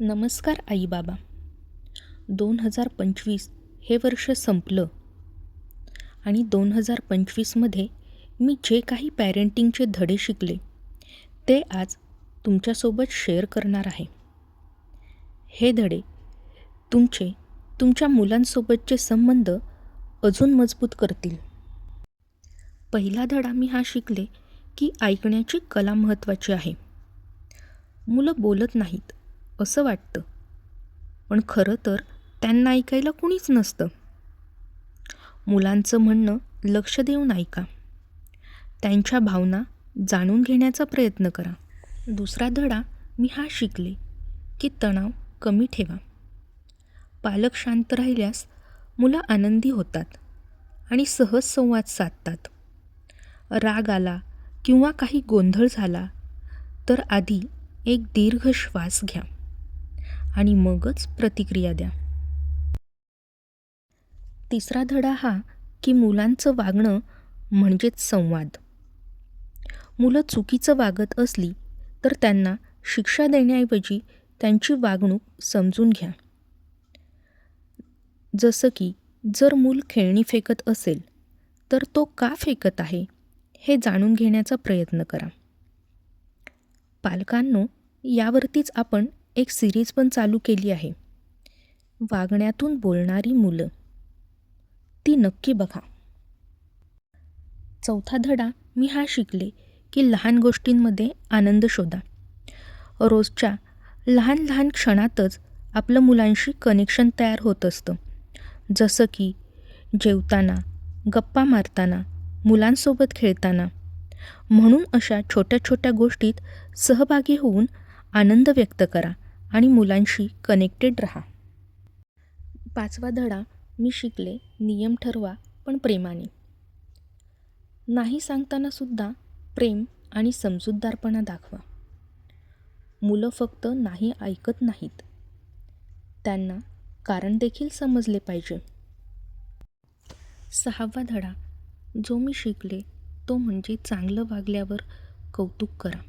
नमस्कार आई बाबा. दोन हजार पंचवीस हे वर्ष संपलं आणि दोन हजार पंचवीसमध्ये मी जे काही पॅरेंटिंगचे धडे शिकले ते आज तुमच्यासोबत शेअर करणार आहे. हे धडे तुमचे तुमच्या मुलांसोबतचे संबंध अजून मजबूत करतील. पहिला धडा मी हा शिकले की ऐकण्याची कला महत्त्वाची आहे. मुलं बोलत नाहीत. असं वाटतं. पण खरं तर त्यांना ऐकायला कुणीच नसतं. मुलांचं म्हणणं लक्ष देऊन ऐका. त्यांच्या भावना जाणून घेण्याचा प्रयत्न करा. दुसरा धडा मी हा शिकले की तणाव कमी ठेवा. पालक शांत राहिल्यास मुलं आनंदी होतात आणि सहज संवाद साधतात. राग आला किंवा काही गोंधळ झाला तर आधी एक दीर्घ श्वास घ्या. आणि मगच प्रतिक्रिया द्या. तिसरा धडा हा की मुलांचं वागणं म्हणजेच संवाद. मुलं चुकीचं वागत असली तर त्यांना शिक्षा देण्याऐवजी त्यांची वागणूक समजून घ्या. जसं की जर मूल खेळणी फेकत असेल तर तो का फेकत आहे हे जाणून घेण्याचा प्रयत्न करा. पालकांनो यावरतीच आपण एक सिरीज पण चालू केली आहे. वागण्यातून बोलणारी मुलं. ती नक्की बघा. चौथा धडा मी हा शिकले की लहान गोष्टींमध्ये आनंद शोधा. रोजच्या लहान लहान क्षणातच आपलं मुलांशी कनेक्शन तयार होत असतं. जसं की जेवताना गप्पा मारताना मुलांसोबत खेळताना. म्हणून अशा छोट्या छोट्या गोष्टीत सहभागी होऊन आनंद व्यक्त करा. आणि मुलांशी कनेक्टेड राहा. पाचवा धडा मी शिकले नियम ठरवा पण प्रेमाने. नाही सांगताना सुद्धा प्रेम आणि समजूतदारपणा दाखवा. मुलं फक्त नाही ऐकत नाहीत. त्यांना कारण देखील समजले पाहिजे. सहावा धडा जो मी शिकले तो म्हणजे चांगलं वागल्यावर कौतुक करा.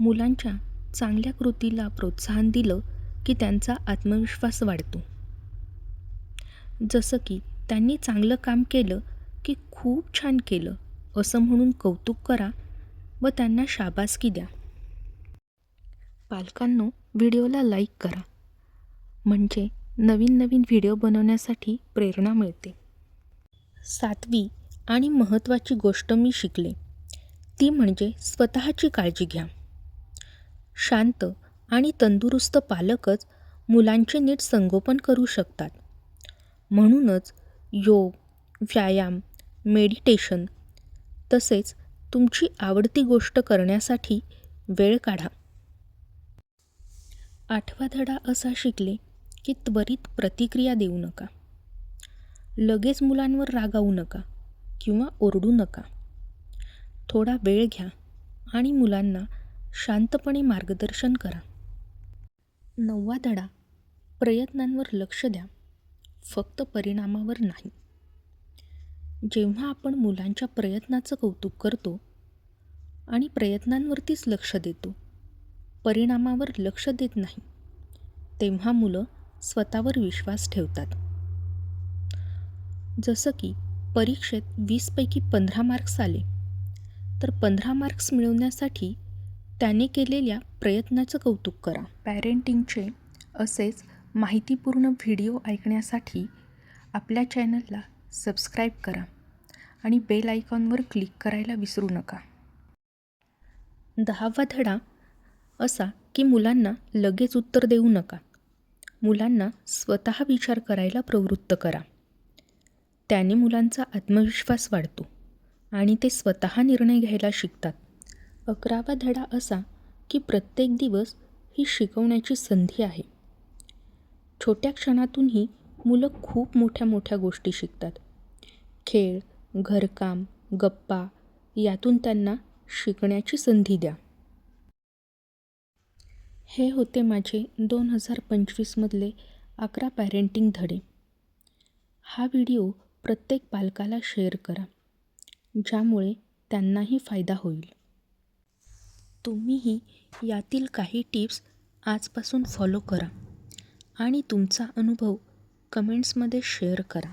मुलांच्या चांगल्या कृतीला प्रोत्साहन दिलं की त्यांचा आत्मविश्वास वाढतो. जसं की त्यांनी चांगलं काम केलं की खूप छान केलं असं म्हणून कौतुक करा व त्यांना शाबासकी द्या. पालकांनो व्हिडिओला लाईक करा. म्हणजे नवीन नवीन व्हिडिओ बनवण्यासाठी प्रेरणा मिळते. सातवी आणि महत्त्वाची गोष्ट मी शिकले. ती म्हणजे स्वतःची काळजी घ्या. शांत आणि तंदुरुस्त पालकच मुलांचे नीट संगोपन करू शकतात. म्हणूनच योग व्यायाम मेडिटेशन तसेच तुमची आवडती गोष्ट करण्यासाठी वेळ काढा. आठवा धडा असा शिकले की त्वरित प्रतिक्रिया देऊ नका. लगेच मुलांवर रागावू नका किंवा ओरडू नका. थोडा वेळ घ्या आणि मुलांना शांतपणे मार्गदर्शन करा. नववा धडा प्रयत्नांवर लक्ष द्या. फक्त परिणामावर नाही. जेव्हा आपण मुलांच्या प्रयत्नाचं कौतुक करतो आणि प्रयत्नांवरतीच लक्ष देतो परिणामावर लक्ष देत नाही तेव्हा मुलं स्वतःवर विश्वास ठेवतात. जसं की परीक्षेत वीसपैकी पंधरा मार्क्स आले तर पंधरा मार्क्स मिळवण्यासाठी त्याने केलेल्या प्रयत्नाचं कौतुक करा. पॅरेंटिंगचे असेच माहितीपूर्ण व्हिडिओ ऐकण्यासाठी आपल्या चॅनलला सबस्क्राईब करा आणि बेल आयकॉनवर क्लिक करायला विसरू नका. दहावा धडा असा की मुलांना लगेच उत्तर देऊ नका. मुलांना स्वतः विचार करायला प्रवृत्त करा. त्याने मुलांचा आत्मविश्वास वाढतो आणि ते स्वतः निर्णय घ्यायला शिकतात. अकरावा धडा असा की प्रत्येक दिवस ही शिकवण्याची संधी आहे. छोट्या क्षणातूनही मुलं खूप मोठ्या मोठ्या गोष्टी शिकतात. खेळ घरकाम गप्पा यातून त्यांना शिकण्याची संधी द्या. हे होते माझे दोन हजार पंचवीसमधले अकरा पॅरेंटिंग धडे. हा व्हिडिओ प्रत्येक पालकाला शेअर करा ज्यामुळे त्यांनाही फायदा होईल. तुम्हीही यातील काही टिप्स आजपासून फॉलो करा आणि तुमचा अनुभव कमेंट्समध्ये शेअर करा.